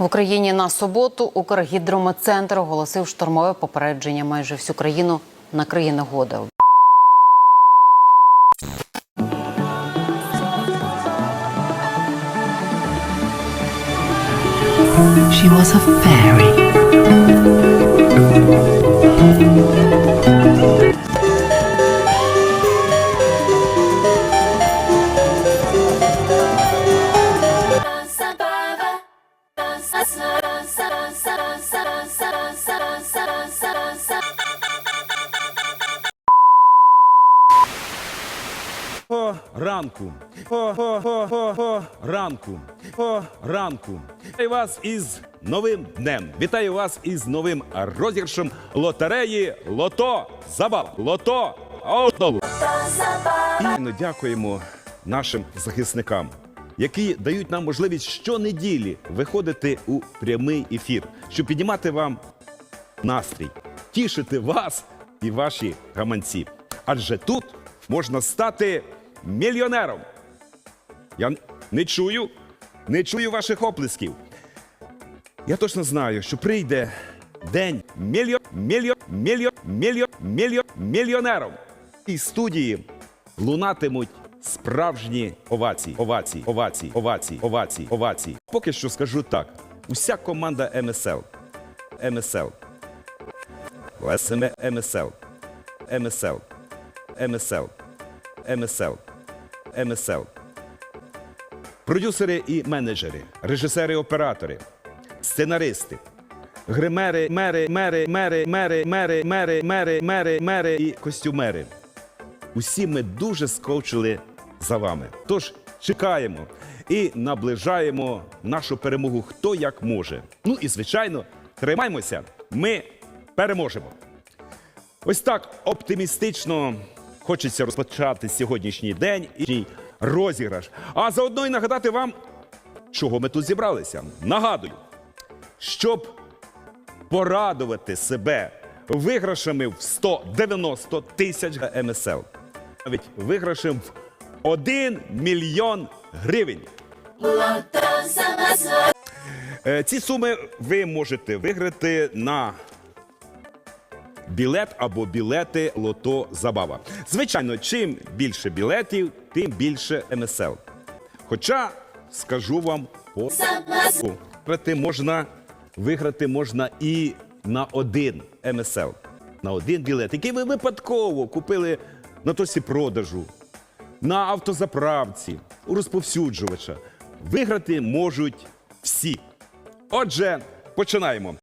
В Україні на суботу Укргідрометцентр оголосив штормове попередження. Майже всю країну накриє негода. She was a fairy. О, ранку. О, о, о, о, о, ранку. О, ранку. Вітаю вас із новим днем. Вітаю вас із новим розіграшем лотереї Лото Забав. Лото ну, дякуємо нашим захисникам, які дають нам можливість щонеділі виходити у прямий ефір, щоб піднімати вам настрій, тішити вас і ваші гаманці. Адже тут можна стати мільйонером. Я не чую, не чую ваших оплесків. Я точно знаю, що прийде день мільйон, мільйон, мільйон, мільйон, мільйон, мільйонером. І студії лунатимуть справжні овації, овації, овації, овації, овації, овації. Поки що скажу так: уся команда МСЛ, МСЛ, ЛСМ МСЛ, МСЛ, МСЛ, МСЛ, МСЛ. Продюсери і менеджери, режисери, оператори, сценаристи, гримери, мери, мери, мери, мери, мери, мери, мери, мери, мери і костюмери. Усі ми дуже скочили за вами. Тож чекаємо і наближаємо нашу перемогу хто як може. Ну і звичайно, тримаймося, ми переможемо. Ось так оптимістично хочеться розпочати сьогоднішній день і розіграш. А заодно й нагадати вам, чого ми тут зібралися. Нагадую, щоб порадувати себе виграшами в 190 тисяч МСЛ. Навіть виграшем в 1 мільйон гривень. Е, Ці суми ви можете виграти на білет або білети Лото Забава. Звичайно, чим більше білетів, тим більше МСЛ. Хоча скажу вам по виграти можна виграти можна і на один МСЛ, на один білет, який ви випадково купили на тосі продажу, на автозаправці, у розповсюджувача. Виграти можуть всі. Отже, починаємо.